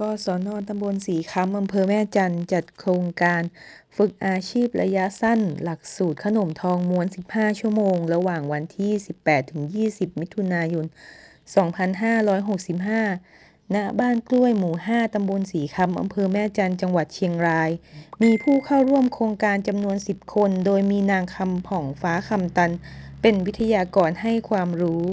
กศนตำบลสีคำอำเภอแม่จันจัดโครงการฝึกอาชีพระยะสั้น หลักสูตรขนมทองม้วน 15 ชั่วโมง ระหว่างวันที่ 18-20 มิถุนายน 2565 ณ บ้านกล้วยหมู่ 5 ตำบลสีคำอำเภอแม่จันจังหวัดเชียงราย มีผู้เข้าร่วมโครงการจำนวน 10 คน โดยมีนางคำผ่องฟ้าคำตัน เป็นวิทยากรให้ความรู้